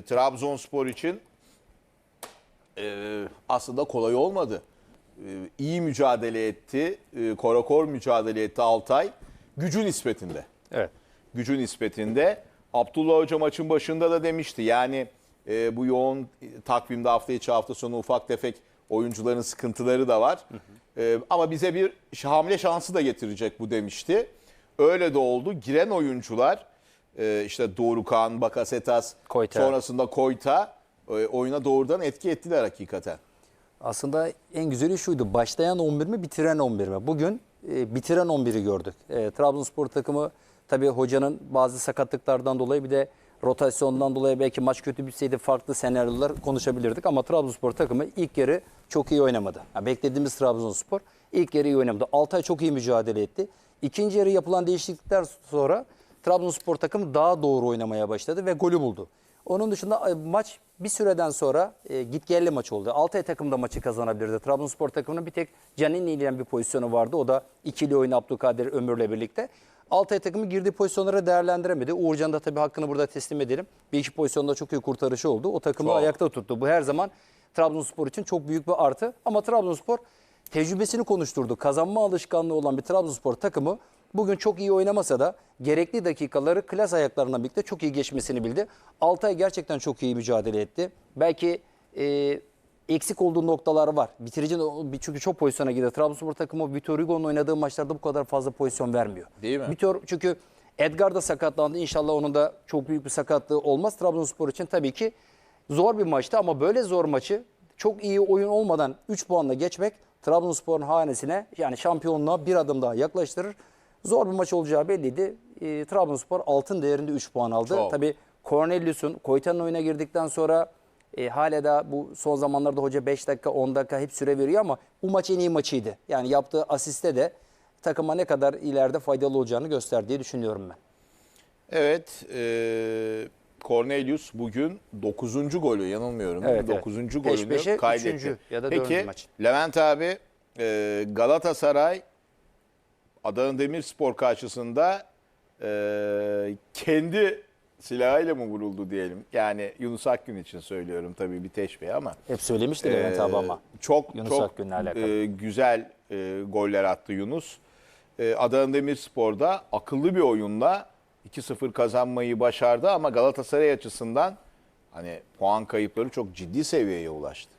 e, Trabzonspor için e, aslında kolay olmadı. E, iyi mücadele etti. E, korakor mücadele etti Altay. Gücü nispetinde. Evet. Gücü nispetinde. Abdullah Hoca maçın başında da demişti. Yani e, bu yoğun takvimde hafta içi hafta sonu ufak tefek oyuncuların sıkıntıları da var. E, ama bize bir hamle şansı da getirecek bu demişti. Öyle de oldu. Giren oyuncular e, işte Doğrukan, Bakasetas, Koyta. sonrasında Koyta e, oyuna doğrudan etki ettiler hakikaten. Aslında en güzeli şuydu. Başlayan 11 mi bitiren 11 mi? Bugün e, bitiren 11'i gördük. E, Trabzonspor takımı tabii hocanın bazı sakatlıklardan dolayı bir de rotasyondan dolayı belki maç kötü bitseydi farklı senaryolar konuşabilirdik. Ama Trabzonspor takımı ilk yarı çok iyi oynamadı. Yani beklediğimiz Trabzonspor ilk yarı iyi oynamadı. Altay çok iyi mücadele etti. İkinci yarı yapılan değişiklikler sonra Trabzonspor takımı daha doğru oynamaya başladı ve golü buldu. Onun dışında e, maç bir süreden sonra e, git gelli maç oldu. Altay takım da maçı kazanabilirdi. Trabzonspor takımının bir tek Canini ile bir pozisyonu vardı. O da ikili oyun Abdülkadir Ömür'le birlikte. Altay takımı girdiği pozisyonları değerlendiremedi. Uğurcan da tabii hakkını burada teslim edelim. Bir iki pozisyonda çok iyi kurtarışı oldu. O takımı Çok. ayakta tuttu. Bu her zaman Trabzonspor için çok büyük bir artı. Ama Trabzonspor tecrübesini konuşturdu. Kazanma alışkanlığı olan bir Trabzonspor takımı bugün çok iyi oynamasa da gerekli dakikaları klas ayaklarına birlikte çok iyi geçmesini bildi. Altay gerçekten çok iyi mücadele etti. Belki e, eksik olduğu noktalar var. Bitirici çünkü çok pozisyona gidiyor. Trabzonspor takımı Vitor Hugo'nun oynadığı maçlarda bu kadar fazla pozisyon vermiyor. Değil mi? Vitor çünkü Edgar da sakatlandı. İnşallah onun da çok büyük bir sakatlığı olmaz. Trabzonspor için tabii ki zor bir maçtı ama böyle zor maçı çok iyi oyun olmadan 3 puanla geçmek Trabzonspor'un hanesine yani şampiyonluğa bir adım daha yaklaştırır. Zor bir maç olacağı belliydi. E, Trabzonspor altın değerinde 3 puan aldı. Çok. Tabii Cornelius'un Koyta'nın oyuna girdikten sonra e, hala da bu son zamanlarda hoca 5 dakika 10 dakika hep süre veriyor ama bu maç en iyi maçıydı. Yani yaptığı asiste de takıma ne kadar ileride faydalı olacağını gösterdiği düşünüyorum ben. Evet, e, Cornelius bugün 9. golü yanılmıyorum. Evet, evet. 9. Peş golünü peşe kaydetti. ya da Peki maç. Levent abi e, Galatasaray Adana Demirspor karşısında e, kendi silahıyla mı vuruldu diyelim. Yani Yunus Akgün için söylüyorum tabii bir teşbih ama. Hep söylemişti Levent Ee, abi ama. Çok Yunus çok Akgün'le alakalı. e, güzel e, goller attı Yunus. E, Adana Demirspor'da akıllı bir oyunla 2-0 kazanmayı başardı ama Galatasaray açısından hani puan kayıpları çok ciddi seviyeye ulaştı.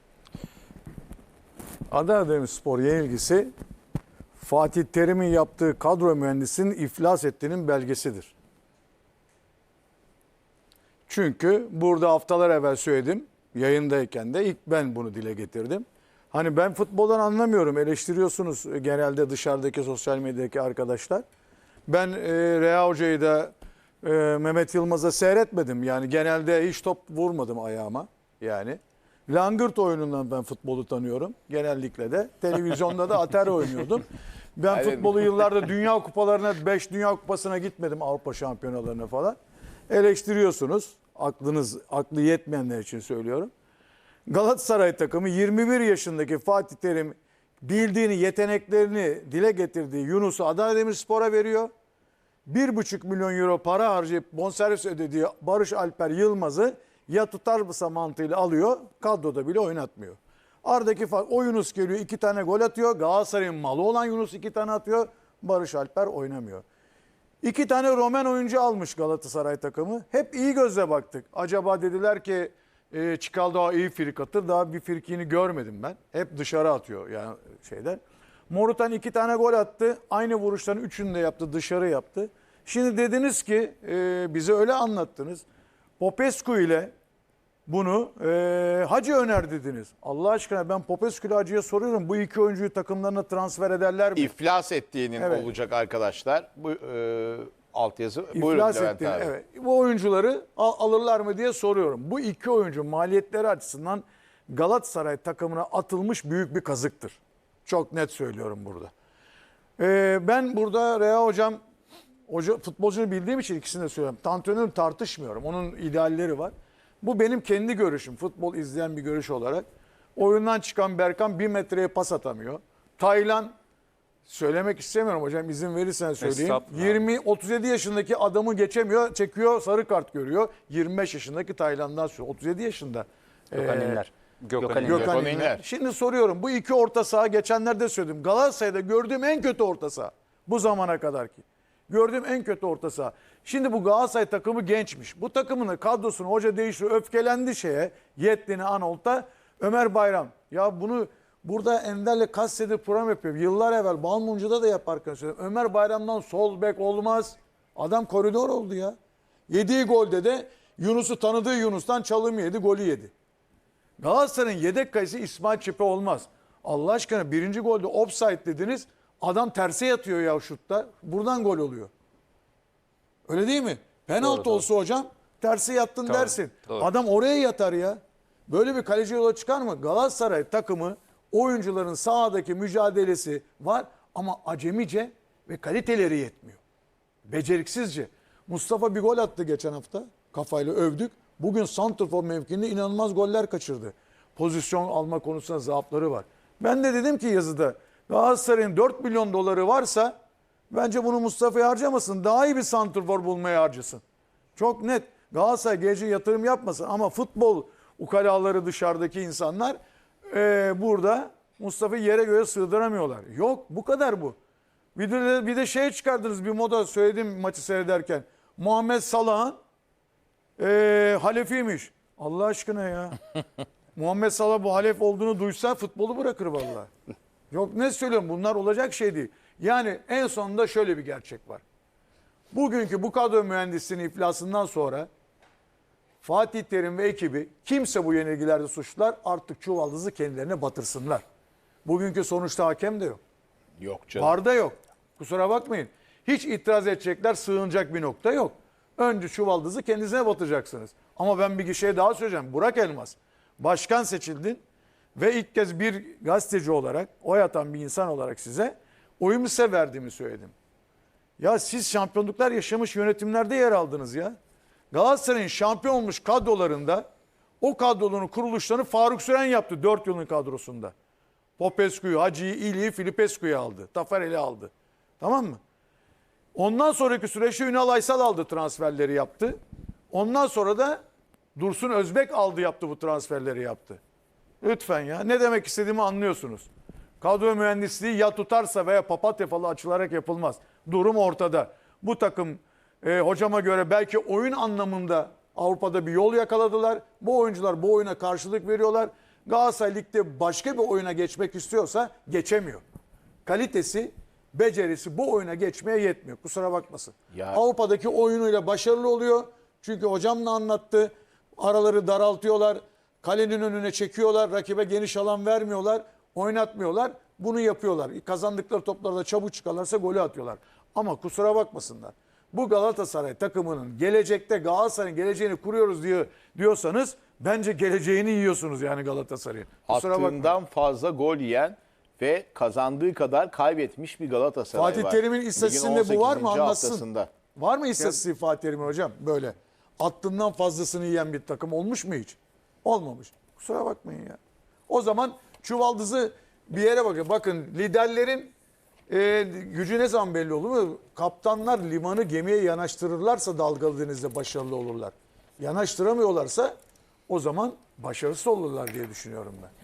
Adana Demirspor yenilgisi Fatih Terim'in yaptığı kadro mühendisinin iflas ettiğinin belgesidir. Çünkü burada haftalar evvel söyledim. Yayındayken de ilk ben bunu dile getirdim. Hani ben futboldan anlamıyorum. Eleştiriyorsunuz genelde dışarıdaki sosyal medyadaki arkadaşlar. Ben e, Rea Hoca'yı da e, Mehmet Yılmaz'a seyretmedim. Yani genelde hiç top vurmadım ayağıma. Yani. Langırt oyunundan ben futbolu tanıyorum. Genellikle de. Televizyonda da ater oynuyordum. Ben futbolu yıllarda dünya kupalarına, 5 dünya kupasına gitmedim Avrupa şampiyonalarına falan. Eleştiriyorsunuz. Aklınız, aklı yetmeyenler için söylüyorum. Galatasaray takımı 21 yaşındaki Fatih Terim bildiğini, yeteneklerini dile getirdiği Yunus'u Adana Demirspor'a veriyor. 1,5 milyon euro para harcayıp bonservis ödediği Barış Alper Yılmaz'ı ya tutar mısa mantığıyla alıyor, kadroda bile oynatmıyor. Aradaki fark o Yunus geliyor iki tane gol atıyor. Galatasaray'ın malı olan Yunus iki tane atıyor. Barış Alper oynamıyor. İki tane Romen oyuncu almış Galatasaray takımı. Hep iyi gözle baktık. Acaba dediler ki e, Çikal daha iyi frik atır. Daha bir frikini görmedim ben. Hep dışarı atıyor yani şeyden. Morutan iki tane gol attı. Aynı vuruşların üçünü de yaptı. Dışarı yaptı. Şimdi dediniz ki e, bize öyle anlattınız. Popescu ile bunu e, Hacı öner dediniz. Allah aşkına ben Popescu ile Hacı'ya soruyorum. Bu iki oyuncuyu takımlarına transfer ederler mi? İflas ettiğinin Evet. olacak arkadaşlar. Bu e, altyazı. Buyurun İflas Levent ettiğini, abi. evet. Bu oyuncuları al- alırlar mı diye soruyorum. Bu iki oyuncu maliyetleri açısından Galatasaray takımına atılmış büyük bir kazıktır. Çok net söylüyorum burada. Ee, ben burada Rea hocam hoca, futbolcunu bildiğim için ikisini de söylüyorum. Antrenörü tartışmıyorum. Onun idealleri var. Bu benim kendi görüşüm. Futbol izleyen bir görüş olarak. Oyundan çıkan Berkan bir metreye pas atamıyor. Taylan söylemek istemiyorum hocam izin verirsen söyleyeyim. Estağfurullah. 20 37 yaşındaki adamı geçemiyor, çekiyor, sarı kart görüyor. 25 yaşındaki Tayland'dan sonra 37 yaşında. Gökhan Ee, İnler. Gökhan Gökhan İnler. Gökhan Gökhan İnler. İnler. Şimdi soruyorum bu iki orta saha geçenlerde söyledim. Galatasaray'da gördüğüm en kötü orta saha. Bu zamana kadar ki. Gördüğüm en kötü orta saha. Şimdi bu Galatasaray takımı gençmiş. Bu takımın kadrosunu hoca değiştiriyor. Öfkelendi şeye. Yetlin'e Anolt'a. Ömer Bayram. Ya bunu burada Ender'le kaç senedir program yapıyor. Yıllar evvel Balmuncu'da da yaparken söyledim. Ömer Bayram'dan sol bek olmaz. Adam koridor oldu ya. Yediği golde de Yunus'u tanıdığı Yunus'tan çalım yedi, golü yedi. Galatasaray'ın yedek kayısı İsmail Çipe olmaz. Allah aşkına birinci golde offside dediniz. Adam terse yatıyor ya şutta. Buradan gol oluyor. Öyle değil mi? Penaltı olsa hocam terse yattın dersin. doğru. Adam oraya yatar ya. Böyle bir kaleci yola çıkar mı? Galatasaray takımı oyuncuların sahadaki mücadelesi var ama acemice ve kaliteleri yetmiyor. Beceriksizce. Mustafa bir gol attı geçen hafta. Kafayla övdük. Bugün santrfor mevkinde inanılmaz goller kaçırdı. Pozisyon alma konusunda zaafları var. Ben de dedim ki yazıda Galatasaray'ın 4 milyon doları varsa bence bunu Mustafa'ya harcamasın. Daha iyi bir santrfor bulmaya harcasın. Çok net. Galatasaray gece yatırım yapmasın ama futbol ukalaları dışarıdaki insanlar eee, burada Mustafa'yı yere göre sığdıramıyorlar. Yok bu kadar bu. Bir de, bir de şey çıkardınız bir moda söyledim maçı seyrederken. Muhammed Salah'ın eee halefiymiş. Allah aşkına ya. Muhammed Salah bu halef olduğunu duysa futbolu bırakır vallahi. Yok ne söylüyorum bunlar olacak şey değil. Yani en sonunda şöyle bir gerçek var. Bugünkü bu kadro mühendisliğinin iflasından sonra Fatih Terim ve ekibi kimse bu yenilgilerde suçlular artık çuvaldızı kendilerine batırsınlar. Bugünkü sonuçta hakem de yok. Yok canım. Var da yok. Kusura bakmayın. Hiç itiraz edecekler, sığınacak bir nokta yok. Önce çuvaldızı kendinize batacaksınız. Ama ben bir şey daha söyleyeceğim. Burak Elmas, başkan seçildin ve ilk kez bir gazeteci olarak, oy atan bir insan olarak size oyumu size verdiğimi söyledim. Ya siz şampiyonluklar yaşamış yönetimlerde yer aldınız ya. Galatasaray'ın şampiyon olmuş kadrolarında o kadronun kuruluşlarını Faruk Süren yaptı 4 yılın kadrosunda. Popescu'yu, Hacı'yı, İli'yi, Filipescu'yu aldı. Tafarel'i aldı. Tamam mı? Ondan sonraki süreçte Ünal Aysal aldı transferleri yaptı. Ondan sonra da Dursun Özbek aldı yaptı bu transferleri yaptı. Lütfen ya ne demek istediğimi anlıyorsunuz. Kadro mühendisliği ya tutarsa veya papatya falı açılarak yapılmaz. Durum ortada. Bu takım e, hocama göre belki oyun anlamında Avrupa'da bir yol yakaladılar. Bu oyuncular bu oyuna karşılık veriyorlar. Galatasaray Lig'de başka bir oyuna geçmek istiyorsa geçemiyor. Kalitesi, becerisi bu oyuna geçmeye yetmiyor. Kusura bakmasın. Ya- Avrupa'daki oyunuyla başarılı oluyor. Çünkü hocam da anlattı. Araları daraltıyorlar. Kalenin önüne çekiyorlar. Rakibe geniş alan vermiyorlar. Oynatmıyorlar. Bunu yapıyorlar. Kazandıkları toplarda çabuk çıkarlarsa golü atıyorlar. Ama kusura bakmasınlar. Bu Galatasaray takımının gelecekte Galatasaray'ın geleceğini kuruyoruz diyor diyorsanız bence geleceğini yiyorsunuz yani Galatasaray'ın. Kusura bakmayın. Attığından fazla gol yiyen ve kazandığı kadar kaybetmiş bir Galatasaray Fatih var. Terim'in Ligin istatistiğinde bu var mı 18. anlatsın. haftasında. Var mı istatistiği Fatih Terim'in hocam böyle? Attığından fazlasını yiyen bir takım olmuş mu hiç? Olmamış. Kusura bakmayın ya. O zaman çuvaldızı bir yere bakın. Bakın liderlerin e, gücü ne zaman belli olur mu? Kaptanlar limanı gemiye yanaştırırlarsa dalgalı denizde başarılı olurlar. Yanaştıramıyorlarsa o zaman başarısız olurlar diye düşünüyorum ben.